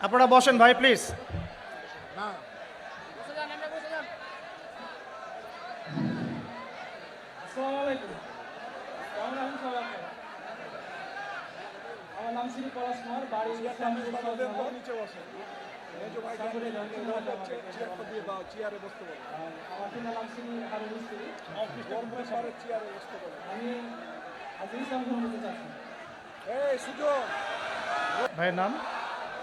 আপনারা বসেন ভাই প্লিজ? আমার নাম শ্রী পলাশ কুমার বাড়ি ভাইয়ের নাম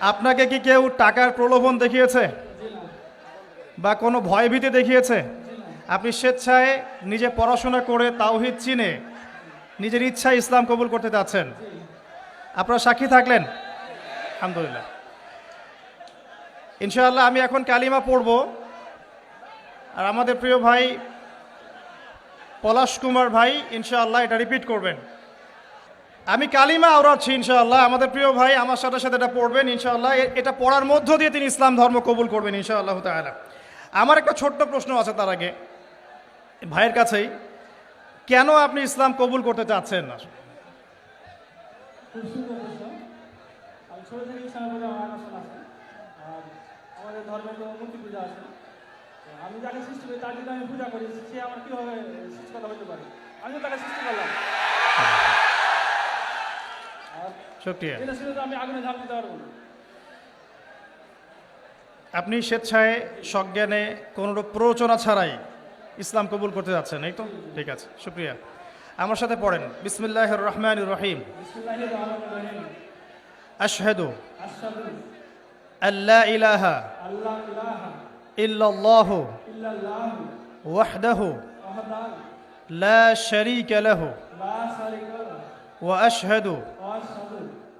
আপনাকে কি কেউ টাকার প্রলোভন দেখিয়েছে? বা কোনো ভয়ভীতি দেখিয়েছে? আপনি স্বেচ্ছায় নিজে পড়াশোনা করে তাওহিদ চিনে নিজের ইচ্ছায় ইসলাম কবুল করতে চাচ্ছেন। আপনারা সাক্ষী থাকলেন? আলহামদুলিল্লাহ। ইনশাআল্লাহ আমি এখন কালিমা পড়ব। আর আমাদের প্রিয় ভাই পলাশ কুমার ভাই, ইনশাআল্লাহ এটা রিপিট করবেন। আমি কালিমা আওড়াচ্ছি ইনশাআল্লাহ। আমাদের প্রিয় ভাই আমার সাথে সাথে এটা পড়বেন ইনশাআল্লাহ। এটা পড়ার মধ্য দিয়ে তিনি ইসলাম ধর্ম কবুল করবেন ইনশাআল্লাহ তাআলা। আমার একটা ছোট্ট প্রশ্ন আছে তার আগে। ভাইয়ের কাছেই। কেন আপনি ইসলাম কবুল করতে চাচ্ছেন না? আমি আমি সৃষ্টি করি, তার যদি আমি পূজা করি, সে আমার হতে পারে? আমিও তাকে সৃষ্টি করলাম। শুক্রিয়া জেনে শুনে তো আমি আগুনে ঝাঁপ দিতে পারব আপনি স্বেচ্ছায় সজ্ঞানে কোনোরূপ প্ররোচনা ছাড়াই ইসলাম কবুল করতে যাচ্ছেন এই তো? ঠিক আছে শুক্রিয়া। আমার সাথে পড়েন। বিসমিল্লাহ রহমান রহিম। আশহাদু আল্লাহ ইলাহা ইল্লাল্লাহ ওয়াহদাহু লা শারীকা লাহু ওয়া আশহাদু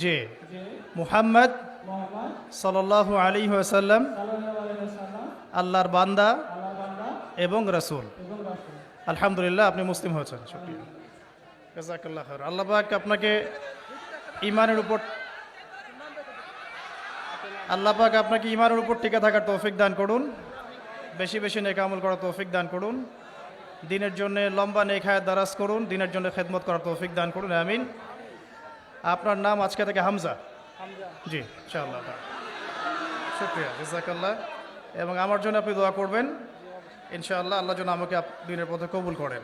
যে মুহাম্মদ সাল্লাল্লাহু আলী ওয়াসাল্লাম সাল্লাল্লাহু আলাইহি সাল্লাম আল্লাহর বান্দা এবং রাসূল। আলহামদুলিল্লাহ, আপনি মুসলিম হয়েছেন, শুকরিয়া। জাজাকাল্লাহ খায়র আল্লাহ আপনাকে ইমানের উপর আল্লাহ পাক আপনাকে ইমানের উপর টিকে থাকার তৌফিক দান করুন। বেশি বেশি নেক আমল করার তৌফিক দান করুন। দিনের জন্য লম্বা নেক হায়াত দারাজ করুন। দিনের জন্য খেদমত করার তৌফিক দান করুন। আমিন। আপনার নাম আজকে থেকে হামজা। জি ইনশাআল্লাহ শুক্রিয়া জাজাকাল্লাহ। এবং আমার জন্য আপনি দোয়া করবেন। ইনশাআল্লাহ আল্লাহ যেন আমাকে দিনের পথে কবুল করেন।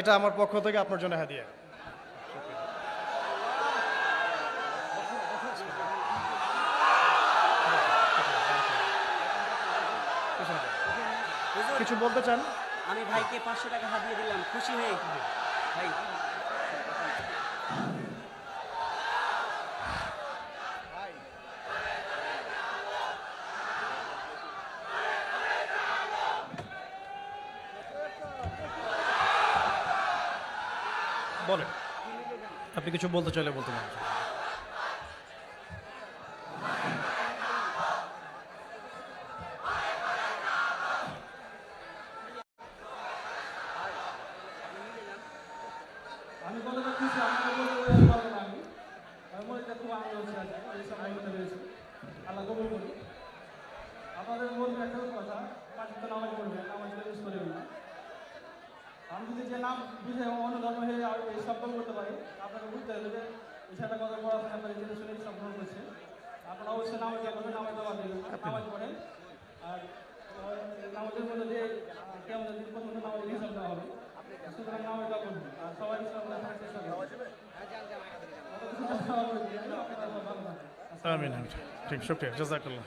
এটা আমার পক্ষ থেকে আপনার জন্য হাদিয়া। কিছু বলতে চান? আমি ভাইকে পাঁচশো টাকা হাতিয়ে দিলাম খুশি হয়ে। ভাই বলেন। আপনি কিছু বলতে চাইলে বলতে পারেন। আমি বলে যাচ্ছি আপনাকে বলতে না। আমি মধ্যে খুব আনন্দ হচ্ছে আল্লাহ কবুল করুন আপনাদের বলব একটা কথা পাঁচ তো নামাজ পড়বেন নামাজ মিস করবেন না আমি যদি যে নাম বুঝে অন্য ধর্ম হয়ে আর এই শব্দ করতে পারি বুঝতে হবে যে বিষয়টা কত পড়াশোনা করে জেনে শুনে সব গ্রহণ করছে আপনারা অবশ্যই নামাজ করবেন, নামাজ নামাজ পড়েন। আর নামাজের মধ্যে যে কেমন দিন পর্যন্ত নামাজ হিসাব দেওয়া হবে। সুতরাং নামাজ করবেন আর সবাই চেষ্টা করবেন আপনারা আমিন। ঠিক, শুক্রিয়া। জাজাকাল্লাহ।